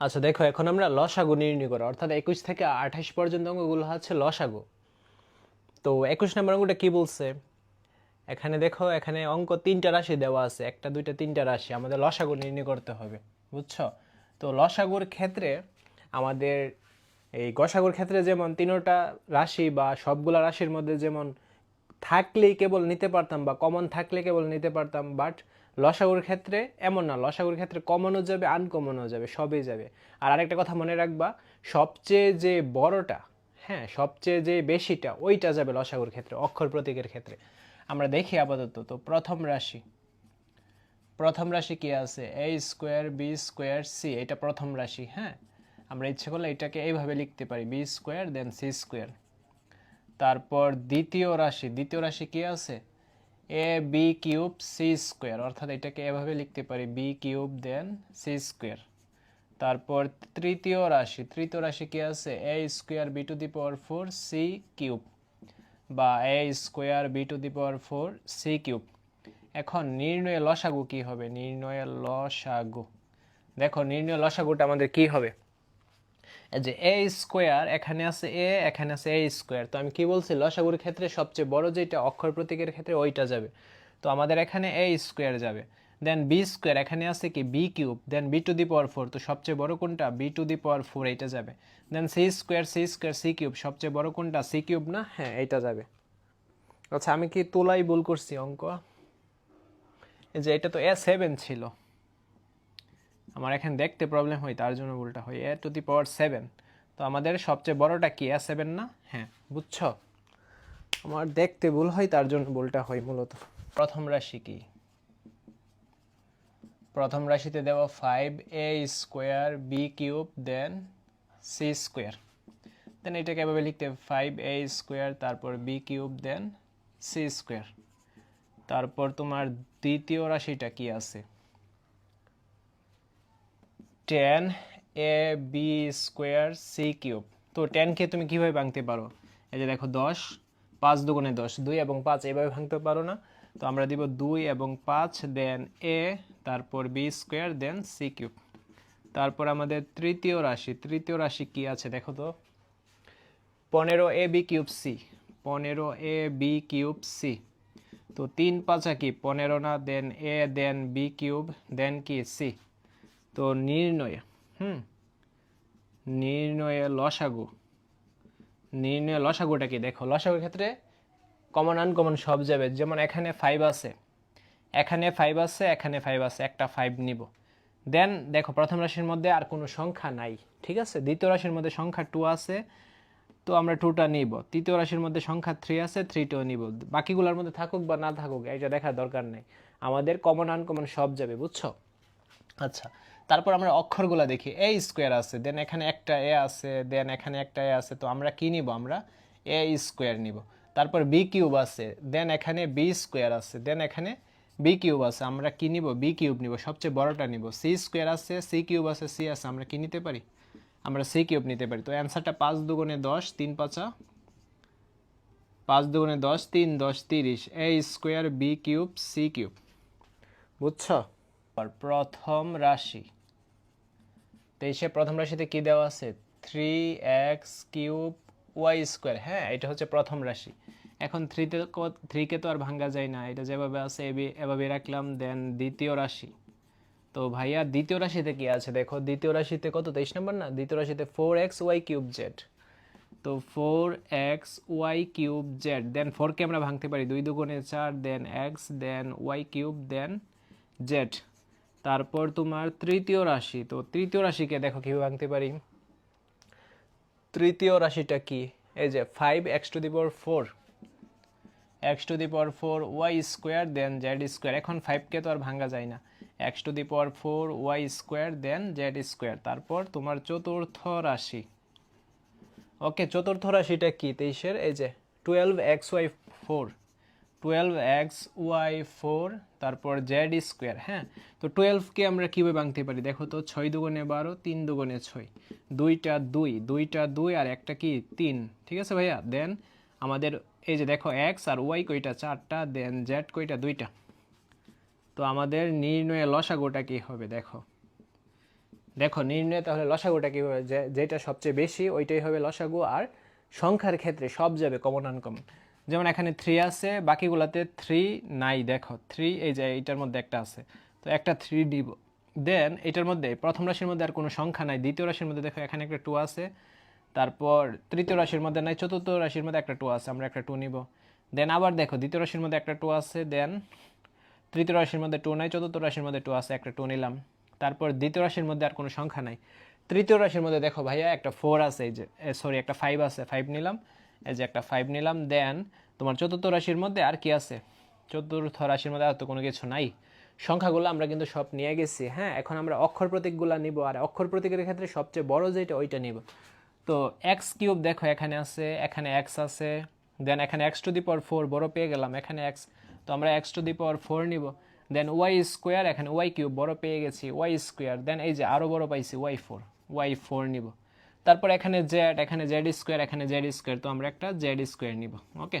আচ্ছা দেখো, এখন আমরা লসাগু নির্ণয় করো। অর্থাৎ একুশ থেকে আঠাশ পর্যন্ত অঙ্কগুলো হচ্ছে লসাগু। তো একুশ নম্বর অঙ্কটা কী বলছে? এখানে দেখো, এখানে অঙ্ক তিনটা রাশি দেওয়া আছে। একটা, দুইটা, তিনটা রাশি। আমাদের লসাগু নির্ণয় করতে হবে, বুঝছ? তো লসাগুর ক্ষেত্রে আমাদের এই গসাগুর ক্ষেত্রে যেমন তিনোটা রাশি বা সবগুলা রাশির মধ্যে যেমন থাকলেই কেবল নিতে পারতাম বা কমন থাকলে কেবল নিতে পারতাম, বাট লসাগুর ক্ষেত্রে এমন না, লসাগুর ক্ষেত্রে কমনও যাবে আনকমনও যাবে, সবই যাবে। আর আরেকটা কথা মনে রাখবা, সবচেয়ে যে বড়টা হ্যাঁ সবচেয়ে যে বেশিটা, ওইটা যাবে লসাগুর ক্ষেত্রে, অক্ষর প্রতীকের ক্ষেত্রে। আমরা দেখি আপাতত, তো প্রথম রাশি। প্রথম রাশি কি আছে? A square B square C এটা প্রথম রাশি হ্যাঁ? আমরা ইচ্ছে করলে এটাকে এইভাবে লিখতে পারি B square then C square তারপর দ্বিতীয় রাশি দ্বিতীয় রাশি কি আছে? A B cube C square অর্থাৎ এটাকে এভাবে লিখতে পারি B cube then C square তারপর তৃতীয় রাশি তৃতীয় রাশি কি আছে? A square B to the power four C cube বা A square B to the power four C cube এখন নির্ণয় লসাগু কি হবে? নির্ণয় লসাগু। দেখো নির্ণয় লসাগুটা আমাদের কি হবে? যে এ স্কোয়ার এখানে আছে এ এখানে আছে এ স্কোয়ার তো আমি কি বলছি লসাগুর ক্ষেত্রে সবচেয়ে বড় যেটা অক্ষর প্রতীকের ক্ষেত্রে ওইটা যাবে। তো আমাদের এখানে এ স্কোয়ার যাবে। দেন বি স্কোয়ার এখানে আছে কি? B cube then B to the power four তো সবচেয়ে বড় কোনটা? B to the power four এইটা যাবে। Then C square C square C cube সবচেয়ে বড় কোনটা? সি কিউব না? হ্যাঁ এইটা যাবে। আচ্ছা আমি কি তোলাই ভুল করছি, অঙ্ক? এই যে এটা তো এ সেভেন ছিল। আমার এখানে দেখতে প্রবলেম হয়, তার জন্য ভুলটা হয়। এ টু দি পাওয়ার সেভেন তো আমাদের সবচেয়ে বড়টা কি? এ সেভেন না? হ্যাঁ বুঝছ? আমার দেখতে ভুল হয়, তার জন্য ভুলটা হয় মূলত। প্রথম রাশি কি? প্রথম রাশিতে দেওয়া five A square B cube then C square then এটাকে এভাবে লিখতে ফাইভ এ স্কোয়ার তারপর B cube then C square তারপর তোমার দ্বিতীয় রাশিটা কি আছে? Ten A B square C cube তো টেনকে তুমি কীভাবে ভাঙতে পারো? এই যে দেখো, দশ, পাঁচ দুগুণে দশ, দুই এবং পাঁচ এভাবে ভাঙতে পারো না। তো আমরা দিব দুই এবং পাঁচ দেন এ তারপর B square then C cube তারপর আমাদের তৃতীয় রাশি তৃতীয় রাশি কি আছে দেখো তো? পনেরো এ বি কিউব সি পনেরো এ বি কিউব সি তো তিন পাঁচা কি? পনেরো না দেন এ দেন বি কিউব দেন কি? সি তো নির্ণয়। হুম। নির্ণয়ে লসাগু। নির্ণয় লসাগুটা কি? দেখো লসাগুর ক্ষেত্রে কমন আনকমন সব যাবে। যেমন এখানে ফাইভ আছে। এখানে ফাইভ আছে এখানে ফাইভ আছে। একটা ফাইভ নিব। দেন দেখো প্রথম রাশির মধ্যে আর কোনো সংখ্যা নাই ঠিক আছে? দ্বিতীয় রাশির মধ্যে সংখ্যা টু আছে তো আমরা টুটা নিব। তৃতীয় রাশির মধ্যে সংখ্যা থ্রি আছে থ্রিটাও নিব। বাকিগুলোর মধ্যে থাকুক বা না থাকুক এটা দেখার দরকার নেই। আমাদের কমন আনকমন সব যাবে বুঝছ? আচ্ছা তারপর আমরা অক্ষরগুলো দেখি। এ স্কোয়ার আছে দেন এখানে একটা এ আছে দেন এখানে একটা এ আছে তো আমরা কি নিব আমরা? এ স্কোয়ার নিব। তারপর বি কিউব আছে দেন এখানে বি স্কোয়ার আছে দেন এখানে বি কিউব আছে আমরা কি নিব? বি কিউব নিব সবচেয়ে বড়টা নিব। সি স্কোয়ার আছে সি কিউব আছে সি আছে আমরা কি নিতে পারি? আমরা সি কিউব নিতে পারি। তো অ্যান্সারটা পাঁচ দুগুণে দশ তিন পাঁচা। পাঁচ দুগুণে দশ তিন দশ তিরিশ। A square B cube C cube বুঝছ? প্রথম রাশি। তেইশে প্রথম রাশিতে কি দেওয়া আছে? Three X cube Y square হ্যাঁ এটা হচ্ছে প্রথম রাশি। এখন থ্রিতে থ্রিকে তো আর ভাঙ্গা যায় না। এটা যেভাবে আছে, এভাবে রাখলাম। দেন দ্বিতীয় রাশি। তো ভাইয়া, দ্বিতীয় রাশিতে কি আছে? দেখো, দ্বিতীয় রাশিতে কত? তেইশ নম্বর না? দ্বিতীয় রাশিতে four X Y cube Z তো four X Y cube Z then ফোরকে আমরা ভাঙতে পারি। দুই দুগুণে চার then X then Y cube then Z তারপর তোমার তৃতীয় রাশি। তো তৃতীয় রাশিকে দেখো কীভাবে ভাঙতে পারি। তৃতীয় রাশিটা কি? এই যে five X to the power four X to the power four Y square then Z square এখন ফাইভকে তো আর ভাঙা যায় না। X to the power four Y square then Z square তারপর তোমার চতুর্থ রাশি। ওকে, চতুর্থ রাশিটা কি? তেইশের, এই যে twelve X Y four twelve X Y four তারপর জেড স্কোয়ার হ্যাঁ? তো টুয়েলভকে আমরা কীভাবে ভাঙতে পারি? দেখো তো, ছয় দুগুণে বারো, তিন দুগুণে ছয়। দুইটা দুই দুইটা দুই আর একটা কি? তিন। ঠিক আছে ভাইয়া? দেন আমাদের এই যে দেখো এক্স আর ওয়াই কয়টা? চারটা দেন জেড কয়টা? দুইটা। তো আমাদের নির্ণয়ে লসাগুটা কি হবে? দেখো। দেখো, নির্ণয় তাহলে লসাগুটা কীভাবে যে, যেটা সবচেয়ে বেশি, ওইটাই হবে লসাগু আর সংখ্যার ক্ষেত্রে সব যাবে কমন আনকমন যেমন এখানে থ্রি আছে, বাকিগুলাতে থ্রি নাই, দেখো থ্রি এই যে এইটার মধ্যে একটা আছে। তো একটা থ্রি দিব। দেন এটার মধ্যে প্রথম রাশির মধ্যে আর কোনো সংখ্যা নাই, দ্বিতীয় রাশির মধ্যে দেখো এখানে একটা টু আছে, তারপর তৃতীয় রাশির মধ্যে নাই, চতুর্থ রাশির মধ্যে একটা টু আছে, আমরা একটা টু নিব। দেন আবার দেখো, দ্বিতীয় রাশির মধ্যে একটা টু আছে দেন তৃতীয় রাশির মধ্যে টু নাই, চতুর্থ রাশির মধ্যে টু আছে, একটা টু নিলাম। তারপর দ্বিতীয় রাশির মধ্যে আর কোনো সংখ্যা নাই। তৃতীয় রাশির মধ্যে দেখো ভাইয়া একটা ফোর আছে, এই যে সরি একটা ফাইভ আছে ফাইভ নিলাম। এই যে একটা ফাইভ নিলাম দেন তোমার চতুর্থ রাশির মধ্যে আর কি আছে? চতুর্থ রাশির মধ্যে আর তো কোনো কিছু নাই। সংখ্যাগুলো আমরা কিন্তু সব নিয়ে গেছি হ্যাঁ? এখন আমরা অক্ষর প্রতীকগুলো নিব, আর অক্ষর প্রতীকের ক্ষেত্রে সবচেয়ে বড় যেটা ওইটা নিব। তো এক্স কিউব দেখো, এখানে আছে, এখানে এক্স আছে দেন এখানে X to the power four বড় পেয়ে গেলাম, এখানে এক্স তো আমরা X to the power four নিব দেন ওয়াই স্কোয়ার এখানে ওয়াই কিউব, বড় পেয়ে গেছি ওয়াই স্কোয়ার দেন এই যে আরও বড় পাইছি ওয়াই ফোর ওয়াই ফোর নিব। তারপর এখানে জেড এখানে জেড স্কোয়ার এখানে জেড স্কোয়ার তো আমরা একটা জেড স্কোয়ার নিব ওকে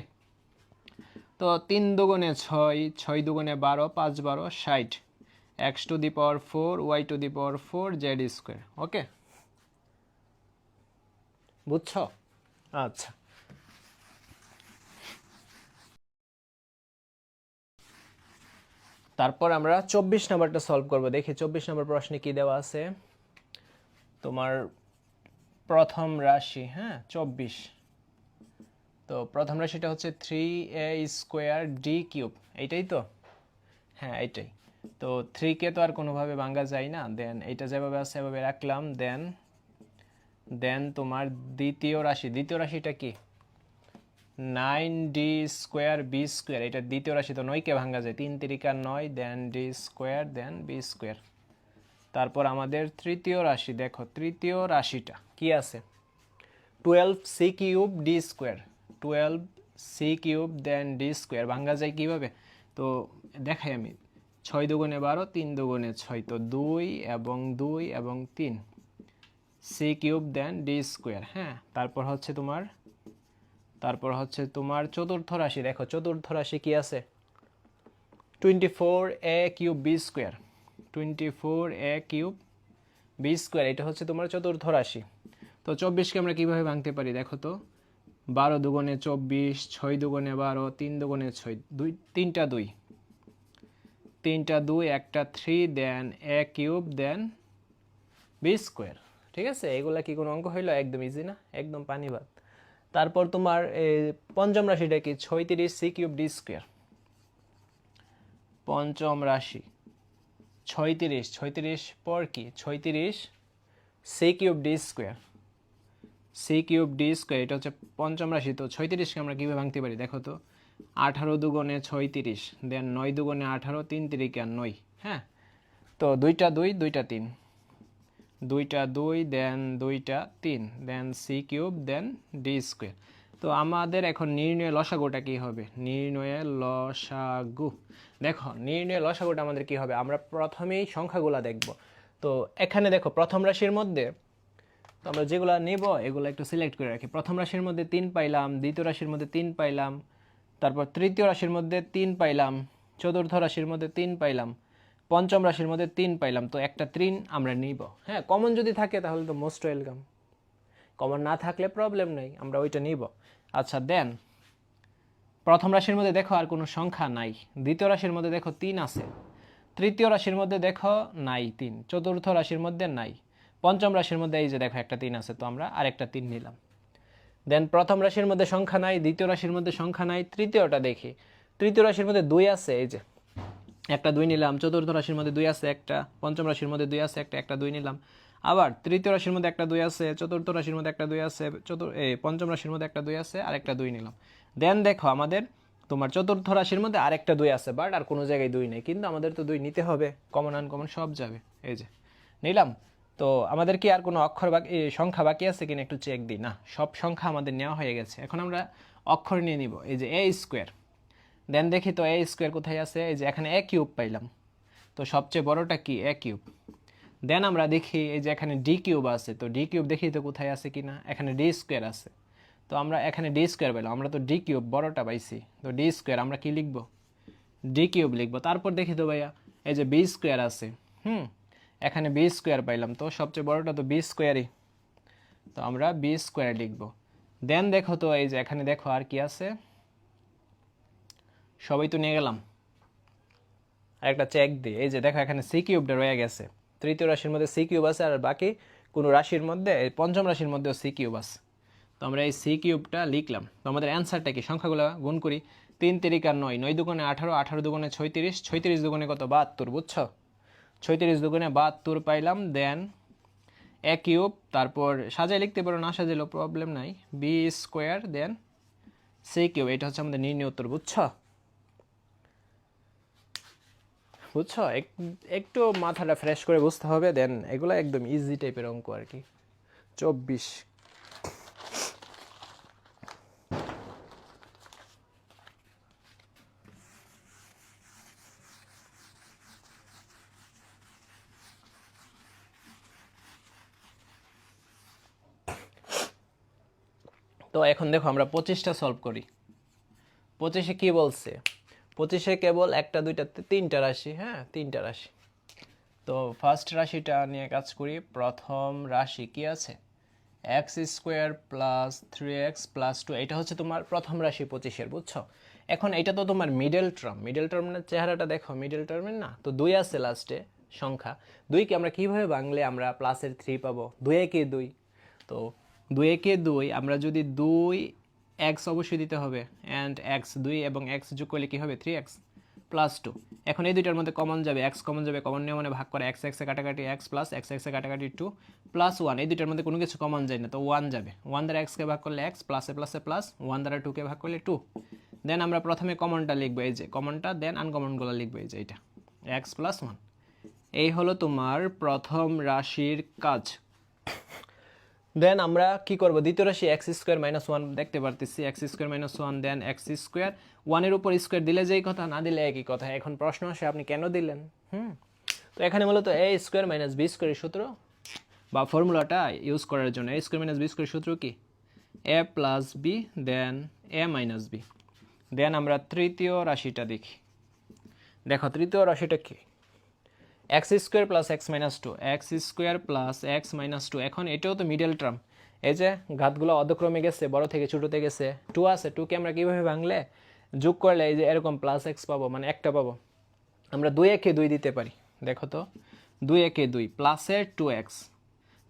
তো তিন দুগুণে ছয় ছয় দুগুণে বারো পাঁচ বারো ষাট। X to the power four Y to the power four Z square okay বুঝছ? আচ্ছা। তারপর আমরা চব্বিশ নাম্বারটা সলভ করব। দেখি চব্বিশ নম্বর প্রশ্নে কি দেওয়া আছে? তোমার প্রথম রাশি হ্যাঁ চব্বিশ। তো প্রথম রাশিটা হচ্ছে three A square D cube এইটাই তো? হ্যাঁ এইটাই। তো থ্রিকে তো আর কোনোভাবে ভাঙ্গা যায় না। দেন এইটা যেভাবে আছে, সেভাবে রাখলাম। দেন দেন তোমার দ্বিতীয় রাশি, দ্বিতীয় রাশিটা কি? Nine D square B square এটা দ্বিতীয় রাশি তো নয়কে ভাঙ্গা যায়। তিন তিরিকা নয় then D square then B square তারপর আমাদের তৃতীয় রাশি, দেখো, তৃতীয় রাশিটা। কি আছে? Twelve C cube D square twelve C cube then D square ভাঙ্গা যায় কীভাবে? তো দেখাই আমি, ছয় দুগুণে বারো, তিন দুগুণে ছয়, তো দুই এবং দুই এবং তিন C cube then D square হ্যাঁ? তারপর হচ্ছে তোমার, তারপর হচ্ছে তোমার চতুর্থ রাশি, দেখো চতুর্থ রাশি কি আছে? Twenty four A cube B square twenty four A cube B square এটা হচ্ছে তোমার চতুর্থ রাশি। তো চব্বিশকে আমরা কীভাবে ভাঙতে পারি? দেখো তো, বারো দুগুণে চব্বিশ, ছয় দুগুণে বারো, তিন দুগুণে ছয়, দুই, তিনটা দুই। তিনটা দুই, একটা three, then A cube, then B square. ঠিক আছে? এগুলা কি কোনো অঙ্ক হইল? একদম ইজি না? একদম পানি ভাত। তারপর তোমার এই পঞ্চম রাশিটা কি? ছয়ত্রিশ, সি কিউব, ডি স্কোয়ার। পঞ্চম রাশি, ছয়ত্রিশ। ছয়ত্রিশ পর কি? ছয়ত্রিশ, C cube, D square. C cube D square এটা হচ্ছে পঞ্চম রাশি, তো ছয়ত্রিশকে আমরা কীভাবে ভাঙতে পারি? দেখো তো, আঠারো দুগুণে ছয়ত্রিশ দেন নয় দুগুণে আঠারো, তিন তিরিকা নয় হ্যাঁ? তো দুইটা দুই, দুইটা তিন। দুইটা দুই দেন দুইটা তিন then C cube then D square তো আমাদের এখন নির্ণয় লসাগুটা কি হবে? নির্ণয়ে লসাগু। দেখো নির্ণয় লসাগুটা আমাদের কি হবে? আমরা প্রথমেই সংখ্যাগুলা দেখব। তো এখানে দেখো, প্রথম রাশির মধ্যে তো আমরা যেগুলো নেব, এগুলো একটু সিলেক্ট করে রাখি। প্রথম রাশির মধ্যে তিন পাইলাম, দ্বিতীয় রাশির মধ্যে তিন পাইলাম, তারপর তৃতীয় রাশির মধ্যে তিন পাইলাম, চতুর্থ রাশির মধ্যে তিন পাইলাম, পঞ্চম রাশির মধ্যে তিন পাইলাম। তো একটা তিন আমরা নিব। হ্যাঁ কমন যদি থাকে তাহলে তো মোস্ট ওয়েলকাম কমন না থাকলে প্রবলেম নেই, আমরা ওইটা নিব। আচ্ছা দেন প্রথম রাশির মধ্যে দেখো আর কোনো সংখ্যা নাই। দ্বিতীয় রাশির মধ্যে দেখো তিন আছে। তৃতীয় রাশির মধ্যে দেখো নাই তিন। চতুর্থ রাশির মধ্যে নাই। পঞ্চম রাশির মধ্যে এই যে দেখো একটা তিন আছে তো আমরা আরেকটা তিন নিলাম দেন প্রথম রাশির মধ্যে সংখ্যা নাই দ্বিতীয় রাশির মধ্যে সংখ্যা নাই তৃতীয়টা দেখি তৃতীয় রাশির মধ্যে দুই আছে এই যে একটা দুই নিলাম চতুর্থ রাশির মধ্যে দুই আছে একটা পঞ্চম রাশির মধ্যে দুই আছে একটা একটা দুই নিলাম আবার তৃতীয় রাশির মধ্যে একটা দুই আছে চতুর্থ রাশির মধ্যে একটা দুই আছে চতুর এ পঞ্চম রাশির মধ্যে একটা দুই আছে আর একটা দুই নিলাম দেন দেখো আমাদের তোমার চতুর্থ রাশির মধ্যে আরেকটা দুই আছে বাট আর কোনো জায়গায় দুই নেই কিন্তু আমাদের তো দুই নিতে হবে কমন আনকমন সব যাবে এই যে নিলাম তো আমাদের কি আর কোনো অক্ষর বাকি সংখ্যা বাকি আছে কিনা একটু চেক দিই? না, সব সংখ্যা আমাদের নেওয়া হয়ে গেছে। এখন আমরা অক্ষর নিয়ে নিব। এই যে এ স্কোয়ার দেন দেখি তো এ স্কোয়ার কোথায় আছে? এই যে এখানে এ কিউব পাইলাম। তো সবচেয়ে বড়টা কি? এ কিউব দেন আমরা দেখি এই যে এখানে ডি কিউব আছে। তো ডি কিউব দেখি তো কোথায় আছে কিনা? এখানে ডি স্কোয়ার আছে। তো আমরা এখানে ডি স্কোয়ার পেলাম আমরা তো ডি কিউব বড়টা পাইছি। তো ডি স্কোয়ার আমরা কি লিখব? ডি কিউব লিখব। তারপর দেখি তো ভাইয়া, এই যে বি স্কোয়ার আছে। হুম এখানে বি স্কোয়ার পাইলাম, তো সবচেয়ে বড়টা তো বি স্কোয়ারই তো আমরা বি স্কোয়ার লিখব। দেন দেখো তো, এই যে এখানে দেখো আর কি আছে? সবাই তো নিয়ে গেলাম। আর একটা চেক দিই। এই যে দেখো, এখানে সি কিউবটা রয়ে গেছে। তৃতীয় রাশির মধ্যে সি কিউব আছে, আর বাকি কোনো রাশির মধ্যে পঞ্চম রাশির মধ্যেও সি কিউব আছে। তো আমরা এই সি কিউবটা লিখলাম। তো আমাদের অ্যান্সারটা কি? সংখ্যাগুলো গুণ করি। তিন তিরিকা নয় নয় দুগুণে আঠারো আঠারো দুগুণে ছয়ত্রিশ ছয়ত্রিশ দুগুণে কত? বাহাত্তর, বুঝছ? ছয়ত্রিশ দুগুণে বাহাত্তর পাইলাম দেন এ কিউব তারপর সাজায় লিখতে পারো, না সাজাইলেও প্রবলেম নাই B square then C cube এটা হচ্ছে আমাদের নির্ণয় উত্তর, বুঝছ? বুঝছ? এক- একটু মাথাটা ফ্রেশ করে বুঝতে হবে দেন এগুলো একদম ইজি টাইপের অঙ্ক আর কি। চব্বিশ তো এখন দেখো আমরা পঁচিশটা সলভ করি। পঁচিশে কি বলছে? পঁচিশে কেবল একটা দুইটাতে তিনটা রাশি হ্যাঁ তিনটা রাশি। তো ফার্স্ট রাশিটা নিয়ে কাজ করি, প্রথম রাশি কি আছে? X square plus three X plus two এটা হচ্ছে তোমার প্রথম রাশি পঁচিশের, বুঝছ? এখন এটা তো তোমার মিডল টার্ম মিডল টার্মের চেহারাটা দেখো মিডল টার্মের না? তো দুই আছে লাস্টে সংখ্যা। দুইকে আমরা কীভাবে বাংলে আমরা প্লাসের থ্রি পাবো? দুই একে দুই। তো দুই একে দুই, আমরা যদি দুই এক্স অবশ্যই দিতে হবে অ্যান্ড এক্স দুই এবং এক্স যোগ করলে কী হবে? থ্রি এক্স প্লাস টু এখন এই দুইটার মধ্যে কমন যাবে এক্স কমন যাবে কমন নিয়ে মানে ভাগ করে এক্স এক্সে কাটাকাটি এক্স প্লাস এক্স এক্সে কাটাকাটি টু প্লাস ওয়ান এই দুইটার মধ্যে কোনো কিছু কমন যায় না, তো ওয়ান যাবে। ওয়ান দ্বারা এক্সকে ভাগ করলে এক্স প্লাসে প্লাসে প্লাস ওয়ান দ্বারা টুকে ভাগ করলে টু দেন আমরা প্রথমে কমনটা লিখব, এই যে কমনটা দেন আনকমনগুলো লিখব, এই যে এটা এক্স প্লাস ওয়ান এই হলো তোমার প্রথম রাশির কাজ। দেন আমরা কি করব? দ্বিতীয় রাশি এক্স স্কোয়ার মাইনাস ওয়ান দেখতে পারতেছি। X square minus one then X square ওয়ানের উপর স্কোয়ার দিলে যেই কথা, না দিলে একই কথা। এখন প্রশ্ন আসে, আপনি কেন দিলেন? হুম? তো এখানে মূলত এ স্কোয়ার মাইনাস বি স্কোয়ারের সূত্র বা ফর্মুলাটা ইউজ করার জন্য। এ স্কোয়ার মাইনাস বি স্কোয়ারের সূত্র কি? A plus B then A minus B then আমরা তৃতীয় রাশিটা দেখি। দেখো, তৃতীয় রাশিটা কি? X square plus X minus two X square plus X minus two এখন এটাও তো মিডল টার্ম এই যে ঘাতগুলো অধক্রমে গেছে, বড় থেকে ছোটোতে গেছে টু আছে টুকে আমরা কীভাবে ভাঙলে? যোগ করলে এই যে এরকম প্লাস এক্স পাবো মানে একটা পাবো। আমরা দুই একে দুই দিতে পারি, দেখো তো। দুই একে দুই প্লাসের টু এক্স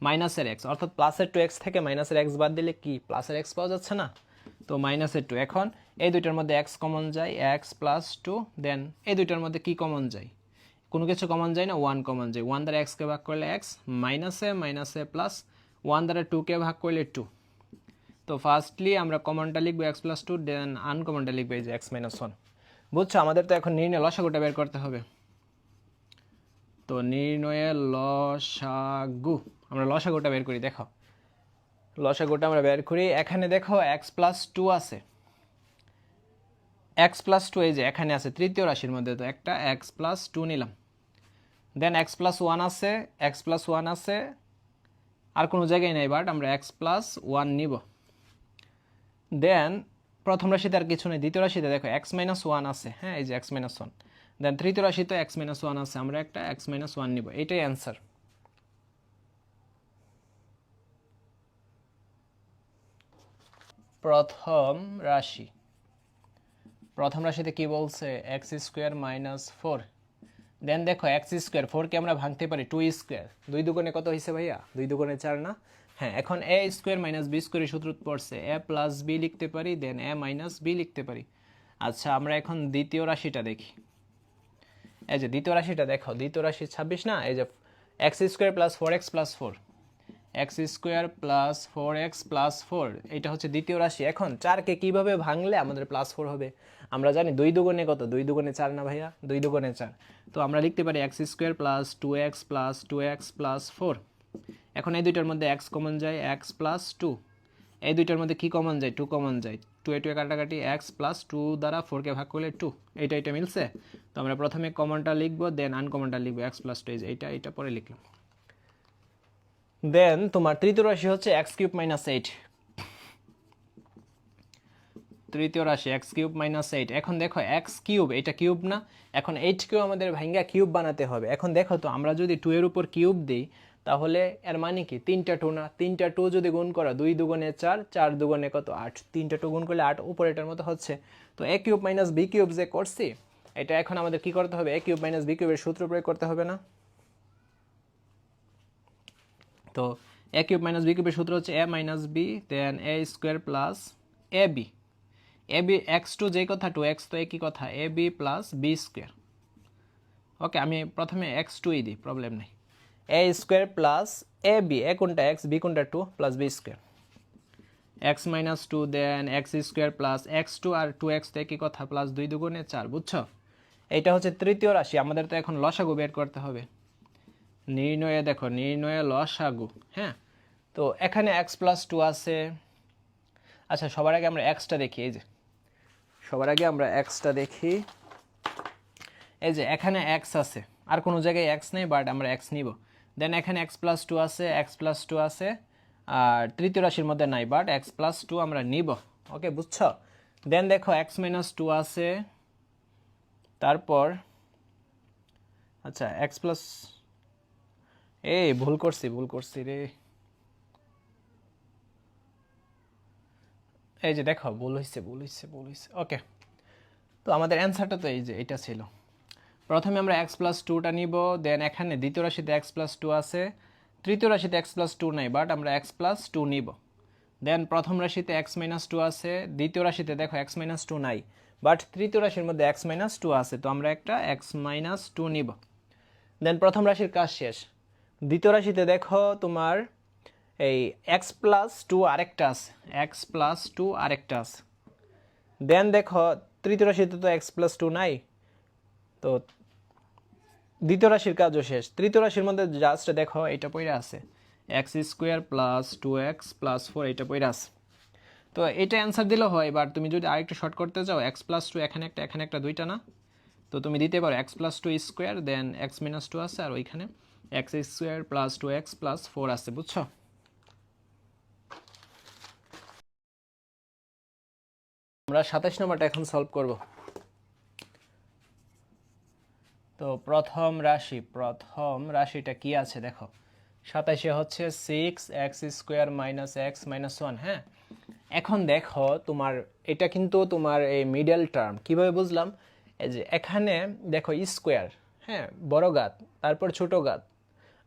মাইনাসের এক্স অর্থাৎ প্লাসের টু এক্স থেকে মাইনাসের এক্স বাদ দিলে কি? প্লাসের এক্স পাওয়া যাচ্ছে না? তো মাইনাসের টু এখন এই দুইটার মধ্যে এক্স কমন যায় এক্স প্লাস টু দেন এই দুইটার মধ্যে কি কমন যায়? কোনো কিছু কমন যায় না ওয়ান কমন যায়। ওয়ান দ্বারা এক্সকে ভাগ করলে এক্স মাইনাসে মাইনাসে প্লাস ওয়ান দ্বারা টুকে ভাগ করলে টু তো ফার্স্টলি আমরা কমনটা লিখব এক্স প্লাস টু দেন আনকমনটা লিখব এই যে এক্স মাইনাস ওয়ান বুঝছ? আমাদের তো এখন নির্ণয় লসাগুটা বের করতে হবে। তো নির্ণয়ে লসাগু। আমরা লসাগুটা বের করি, দেখো। লসাগুটা আমরা বের করি। এখানে দেখো এক্স প্লাস টু আছে। এক্স প্লাস টু এই যে, এখানে আছে। তৃতীয় রাশির মধ্যে তো একটা এক্স প্লাস টু নিলাম। দেন এক্স প্লাস ওয়ান আছে এক্স প্লাস ওয়ান আছে। আর কোনো জায়গায় নেই বাট আমরা এক্স প্লাস ওয়ান নিব। দেন প্রথম রাশিতে আর কিছু নেই, দ্বিতীয় রাশিতে দেখো এক্স মাইনাস ওয়ান আছে। হ্যাঁ এই যে এক্স মাইনাস ওয়ান দেন তৃতীয় রাশিতে এক্স মাইনাস ওয়ান আছে, আমরা একটা এক্স মাইনাস ওয়ান নিব। এটাই অ্যান্সার প্রথম রাশি। প্রথম রাশিতে কি বলছে? X square minus four then দেখো এক্স স্কোয়ার ফোরকে আমরা ভাঙতে পারি টু স্কোয়ার দুই দুগুণে কত হয়েছে ভাইয়া? দুই দুগুণে চার না? হ্যাঁ এখন এ স্কোয়ার মাইনাস বি স্কোয়ারের সূত্র পড়ছে। এ প্লাস বি লিখতে পারি দেন এ মাইনাস বি লিখতে পারি। আচ্ছা আমরা এখন দ্বিতীয় রাশিটা দেখি। এই যে দ্বিতীয় রাশিটা দেখো, দ্বিতীয় রাশি ছাব্বিশ না? এই যে X square plus four X plus four X square plus four X plus four, এটা হচ্ছে দ্বিতীয় রাশি। এখন চারকে কীভাবে ভাঙলে আমাদের প্লাস ফোর হবে? আমরা জানি দুই দুগুণে কত? দুই দুগুণে চার না ভাইয়া? দুই দুগুণে চার। তো আমরা লিখতে পারি X square plus two X plus two X plus four. এখন এই দুইটার মধ্যে এক্স কমন যায়, এক্স প্লাস টু। এই দুইটার মধ্যে কি কমন যায়? টু কমন যায়। টু এ টু এ কাটাকাটি এক্স প্লাস টু দ্বারা ফোরকে ভাগ করলে টু। এইটা এটা মিলছে? তো আমরা প্রথমে কমনটা লিখব, দেন আনকমনটা লিখব, এক্স প্লাস টু এইটা এইটা পরে লিখলাম। দেন তোমার তৃতীয় রাশি হচ্ছে এক্স কিউব মাইনাস এইট তৃতীয় রাশি এক্স কিউব মাইনাস এইট এখন দেখো এক্স কিউব এটা কিউব না, এখন এইটকেও আমাদের ভাঙ্গা কিউব বানাতে হবে। এখন দেখো তো, আমরা যদি টু এর উপর কিউব দিই, তাহলে এর মানে কি? তিনটা টু না। তিনটা টু যদি গুণ করা, দুই দুগুণে চার চার দুগুণে কত? আট। তিনটা টু গুণ করলে আট উপর এটার মতো হচ্ছে। তো A cube minus B cube যে করছি, এটা এখন আমাদের কি করতে হবে? এ কিউব মাইনাস বি কিউবের সূত্র প্রয়োগ করতে হবে না? তো এ কিউব মাইনাস বি কিউবের সূত্র হচ্ছে a minus b then a square plus a b a b x two যে কথা টু এক্স তো একই কথা a b plus b square okay আমি প্রথমে এক্স টুই দিই প্রবলেম নেই। A square plus a b a কোনটা এক্স বি কোনটা two plus b square x minus two then x square plus x two আর টু এক্স তো একই কথা প্লাস দুই দুগুণে চার, বুঝছ? এইটা হচ্ছে তৃতীয় রাশি, আমাদের তো এখন লসাগু বের করতে হবে। নির্ণয়ে, দেখো, নির্ণয়ে লসাগু হ্যাঁ? তো এখানে এক্স প্লাস টু আছে। আচ্ছা সবার আগে আমরা এক্সটা দেখি, এই যে। সবার আগে আমরা এক্সটা দেখি। এই যে, এখানে এক্স আছে। আর কোনো জায়গায় এক্স নেই বাট আমরা এক্স নিব। দেন এখানে এক্স প্লাস টু আছে এক্স প্লাস টু আছে। আর তৃতীয় রাশির মধ্যে নাই বাট এক্স প্লাস টু আমরা নিব। ওকে বুঝছ? দেন দেখো এক্স মাইনাস টু আছে। তারপর আচ্ছা এক্স প্লাস এই, ভুল করছি ভুল করছি রে। এই যে দেখো, ভুল হয়েছে ভুল হয়েছে ভুল হয়েছে ওকে তো আমাদের অ্যান্সারটা তো এই যে, এটা ছিল। প্রথমে আমরা এক্স প্লাস টুটা নিব দেন এখানে দ্বিতীয় রাশিতে এক্স প্লাস টু আছে, তৃতীয় রাশিতে এক্স প্লাস টু নাই বাট আমরা এক্স প্লাস টু নিব। দেন প্রথম রাশিতে এক্স মাইনাস টু আছে, দ্বিতীয় রাশিতে দেখো এক্স মাইনাস টু নাই বাট তৃতীয় রাশির মধ্যে এক্স মাইনাস টু আছে, তো আমরা একটা এক্স মাইনাস টু নিব। দেন প্রথম রাশির কাজ শেষ। দ্বিতীয় রাশিতে দেখো তোমার এই এক্স প্লাস টু আরেকটা আছে। এক্স প্লাস টু আরেকটা আছে। দেন দেখো তৃতীয় রাশিতে তো এক্স প্লাস টু নাই। তো দ্বিতীয় রাশির কাজও শেষ। তৃতীয় রাশির মধ্যে জাস্ট দেখো এটা পইরা আছে। X square plus two x plus four এটা পইরা আছে। তো এটা অ্যান্সার দিলেও হয় এবার তুমি যদি আরেকটু শর্ট করতে চাও এক্স প্লাস টু এখানে একটা এখানে একটা, দুইটা না? তো তুমি দিতে পারো x plus two square then x minus two আছে আর ওইখানে। X square plus two x plus four আছে, বুঝছ? আমরা সাতাশ নম্বরটা এখন সলভ করব। তো প্রথম রাশি, প্রথম রাশিটা কি আছে দেখো। সাতাশে হচ্ছে six x square minus x minus one হ্যাঁ? এখন দেখো তোমার, এটা কিন্তু তোমার এই মিডল টার্ম কীভাবে বুঝলাম? এই যে এখানে দেখো স্কোয়ার হ্যাঁ বড় গাত, তারপর ছোট গাত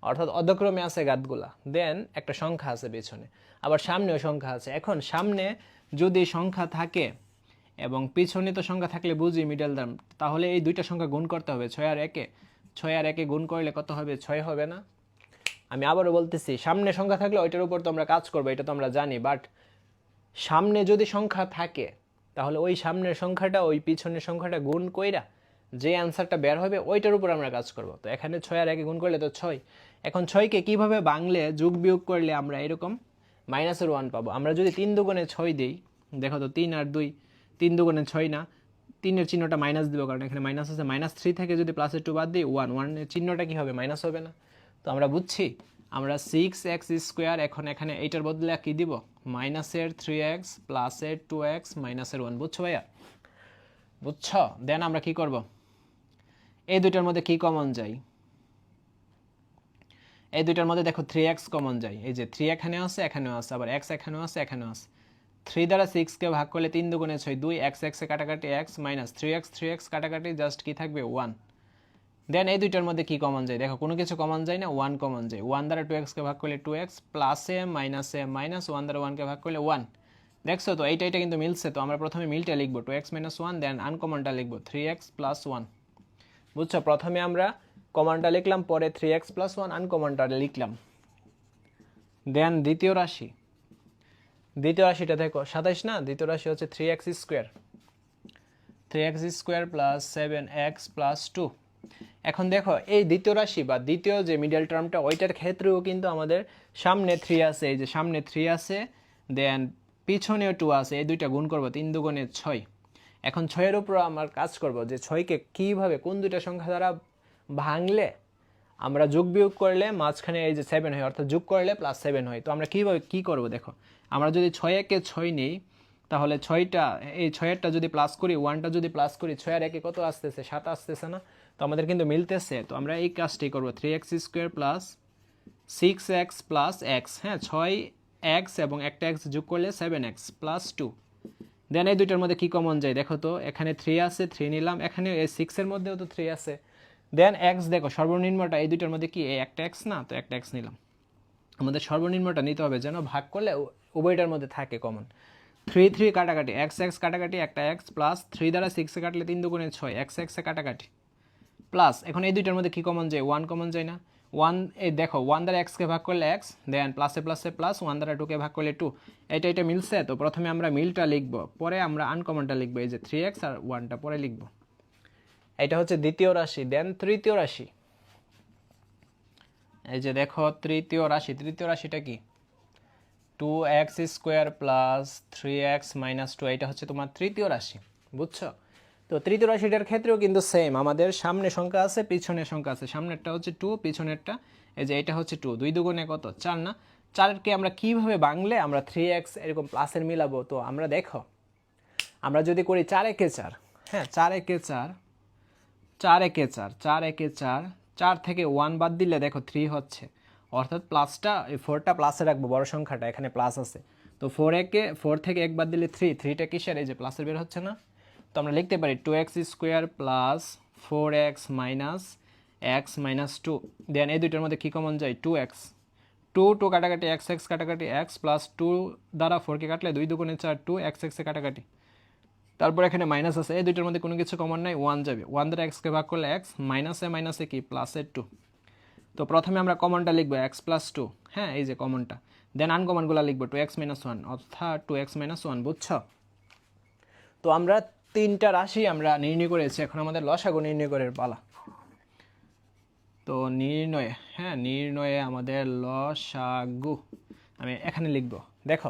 অর্থাৎ অধক্রমে আছে গাতগুলা দেন একটা সংখ্যা আছে পেছনে। আবার সামনেও সংখ্যা আছে। এখন সামনে যদি সংখ্যা থাকে এবং পিছনে তো সংখ্যা থাকলে বুঝি মিডল দাম তাহলে এই দুইটা সংখ্যা গুণ করতে হবে ছয় আর একে। ছয় আর একে গুণ করলে কত হবে? ছয় হবে না। আমি আবারও বলতেছি, সামনে সংখ্যা থাকলে ওইটার উপর তো আমরা কাজ করব, এটা তো আমরা জানি বাট সামনে যদি সংখ্যা থাকে, তাহলে ওই সামনের সংখ্যাটা, ওই পিছনের সংখ্যাটা গুণ কইরা যে অ্যান্সারটা বের হবে, ওইটার উপর আমরা কাজ করব। তো এখানে ছয় আর একে গুণ করলে তো ছয়। এখন ছয়কে কীভাবে বাংলে যোগ বিয়োগ করলে আমরা এরকম? মাইনাসের ওয়ান পাবো। আমরা যদি তিন দুগুণে ছয় দিই, দেখো তো তিন আর দুই, তিন দুগুণে ছয় না, তিনের চিহ্নটা মাইনাস দিব, কারণ এখানে মাইনাস আছে। মাইনাস থ্রি থেকে যদি প্লাসের টু বাদ দিই ওয়ান ওয়ানের চিহ্নটা কী হবে? মাইনাস হবে না। তো আমরা বুঝছি, আমরা সিক্স এক্স স্কোয়ার এখন এখানে এইটার বদলে কী দিব? মাইনাসের থ্রি এক্স প্লাসের টু এক্স মাইনাসের ওয়ান বুঝছ ভাইয়া? বুঝছ? দেন আমরা কি করব? এই দুইটার মধ্যে কি কমন যায়? এই দুইটার মধ্যে দেখো থ্রি এক্স কমন যায়। এই যে থ্রি এখানে আছে, এখানেও আছে, আবার এক্স এখানেও আছে এখানেও আছে। থ্রি দ্বারা সিক্সকে ভাগ করলে তিন দুগুণে ছয়, দুই এক্স এক্সে কাটাকাটি x minus three x three x কাটাকাটি জাস্ট কী থাকবে? ওয়ান দেন এই দুইটার মধ্যে কী কমন যায়? দেখো কোনো কিছু কমন যায় না ওয়ান কমন যায়। ওয়ান দ্বারা টু এক্সকে ভাগ করলে টু এক্স প্লাসে মাইনাসে মাইনাস ওয়ান দ্বারা ওয়ানকে ভাগ করলে ওয়ান দেখছ তো? এইটা এটা কিন্তু মিলছে তো? আমরা প্রথমে মিলটা লিখব two x minus one then আনকমনটা লিখব থ্রি এক্স প্লাস ওয়ান বুঝছ? প্রথমে আমরা কমনটা লিখলাম, পরে থ্রি এক্স প্লাস ওয়ান আনকমনটা লিখলাম। দেন দ্বিতীয় রাশি। দ্বিতীয় রাশিটা দেখো, সাতাইশ না? দ্বিতীয় রাশি হচ্ছে three x square three x square plus seven x plus two এখন দেখো, এই দ্বিতীয় রাশি বা দ্বিতীয় যে মিডল টার্মটা ওইটার ক্ষেত্রেও কিন্তু আমাদের সামনে থ্রি আছে। এই যে সামনে থ্রি আছে দেন পিছনেও টু আছে, এই দুইটা গুণ করব, তিন দুগুণে ছয়। এখন ছয়ের উপর আমার কাজ করব যে ছয়কে কীভাবে, কোন দুইটা সংখ্যা দ্বারা ভাঙলে, আমরা যোগ বিয়োগ করলে মাঝখানে এই যে সেভেন হয়, অর্থাৎ যোগ করলে প্লাস সেভেন হয়। তো আমরা কীভাবে, কী করব দেখো? আমরা যদি ছয় একে ছয় নিই, তাহলে ছয়টা, এই ছয়েরটা যদি প্লাস করি ওয়ানটা যদি প্লাস করি ছয়ের একে কত আসতেছে? সাত আসতেছে না? তো আমাদের কিন্তু মিলতেছে। তো আমরা এই কাজটি করব three x square plus six x plus x হ্যাঁ? ছয় এক্স এবং একটা এক্স যোগ করলে seven x plus two then এই দুইটার মধ্যে কী কমন যায়? দেখো তো, এখানে থ্রি আছে থ্রি নিলাম। এখানে এই সিক্সের মধ্যেও তো থ্রি আছে। দেন এক্স দেখো, সর্বনিম্নটা এই দুইটার মধ্যে কি? একটা এক্স না? তো একটা এক্স নিলাম। আমাদের সর্বনিম্নটা নিতে হবে যেন ভাগ করলে উভয়টার মধ্যে থাকে কমন থ্রি থ্রি কাটাকাটি। এক্স এক্স কাটাকাটি, একটা এক্স প্লাস থ্রি দ্বারা সিক্সে কাটলে তিন দুগুণে ছয়। এক্স এক্সে কাটাকাটি। প্লাস এখন এই দুইটার মধ্যে কী কমন যায়? ওয়ান কমন যায় না। ওয়ান এই দেখো ওয়ান দ্বারা এক্সকে ভাগ করলে এক্স দেন প্লাসে প্লাসে প্লাস ওয়ান দ্বারা টুকে ভাগ করলে টু এটা এটা মিলছে? তো প্রথমে আমরা মিলটা লিখব, পরে আমরা আনকমনটা লিখব। এই যে থ্রি এক্স আর ওয়ানটা পরে লিখব। এটা হচ্ছে দ্বিতীয় রাশি দেন তৃতীয় রাশি। এই যে দেখো, তৃতীয় রাশি, তৃতীয় রাশিটা কি? Two x square plus three x minus two এটা হচ্ছে তোমার তৃতীয় রাশি, বুঝছ? তো তৃতীয় রাশিটার ক্ষেত্রেও কিন্তু সেম আমাদের সামনে সংখ্যা আছে পিছনের সংখ্যা আছে। সামনেরটা হচ্ছে টু পিছনেরটা, এই যে এটা হচ্ছে টু দুই দুগুণে কত? চার না? চারকে আমরা কীভাবে বাংলে আমরা থ্রি এক্স এরকম প্লাসের মিলাবো? তো আমরা দেখো, আমরা যদি করি চার একে চার হ্যাঁ চার একে চার চার একে চার চার একে চার চার থেকে ওয়ান বাদ দিলে দেখো থ্রি হচ্ছে। অর্থাৎ প্লাসটা এই ফোরটা প্লাসে রাখব, বড় সংখ্যাটা, এখানে প্লাস আছে। তো ফোর একে ফোর থেকে এক বাদ দিলে থ্রি থ্রিটা কিসের? এই যে প্লাসের বের হচ্ছে না? তো আমরা লিখতে পারি two x square plus four x minus x minus two then এই দুইটার মধ্যে কী কমন যায়? টু এক্স টু টু কাটাকাটি এক্স এক্স কাটাকাটি এক্স প্লাস টু দ্বারা ফোরকে কাটলে দুই দুগুণে চার টু এক্স এক্সে কাটাকাটি। তারপর এখানে মাইনাস আছে। এই দুইটার মধ্যে কোনো কিছু কমন নাই ওয়ান যাবে। ওয়ান দ্বারা এক্সকে ভাগ করলে এক্স মাইনাসে মাইনাসে কি? প্লাসের টু তো প্রথমে আমরা কমনটা লিখব এক্স প্লাস টু হ্যাঁ এই যে কমনটা দেন আনকমনগুলো লিখব টু এক্স মাইনাস ওয়ান অর্থাৎ টু এক্স মাইনাস ওয়ান বুঝছ? তো আমরা তিনটা রাশি আমরা নির্ণয় করেছি, এখন আমাদের লসাগু নির্ণয় করার পালা। তো নির্ণয়ে হ্যাঁ নির্ণয়ে আমাদের লসাগু। আমি এখানে লিখব। দেখো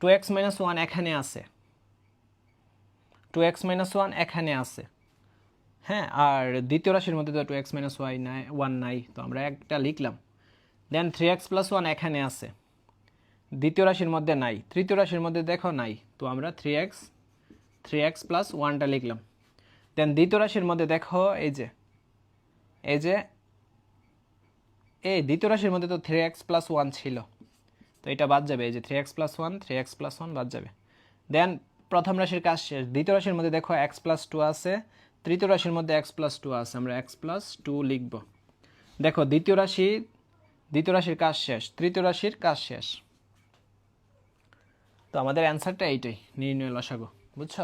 টু এক্স মাইনাস ওয়ান এখানে আছে। টু এক্স মাইনাস ওয়ান এখানে আছে। হ্যাঁ আর দ্বিতীয় রাশির মধ্যে তো টু এক্স মাইনাস ওয়াই নাই ওয়ান নাই, তো আমরা একটা লিখলাম। Then three x plus one এখানে আছে। দ্বিতীয় রাশির মধ্যে নাই, তৃতীয় রাশির মধ্যে দেখো নাই, তো আমরা three x three x plus ওয়ানটা লিখলাম। দেন দ্বিতীয় রাশির মধ্যে দেখো, এই যে এই যে, এই দ্বিতীয় রাশির মধ্যে তো থ্রি এক্স প্লাস ওয়ান ছিল। তো এটা বাদ যাবে, এই যে three x plus one three x plus one বাদ যাবে। দেন প্রথম রাশির কাজ শেষ। দ্বিতীয় রাশির মধ্যে দেখো এক্স প্লাস টু আছে। তৃতীয় রাশির মধ্যে এক্স প্লাস টু আছে। আমরা এক্স প্লাস টু লিখব। দেখো, দ্বিতীয় রাশি, দ্বিতীয় রাশির কাজ শেষ। তৃতীয় রাশির কাজ শেষ। তো আমাদের অ্যান্সারটা এইটাই। নির্ণয় লসাগো। বুঝছ?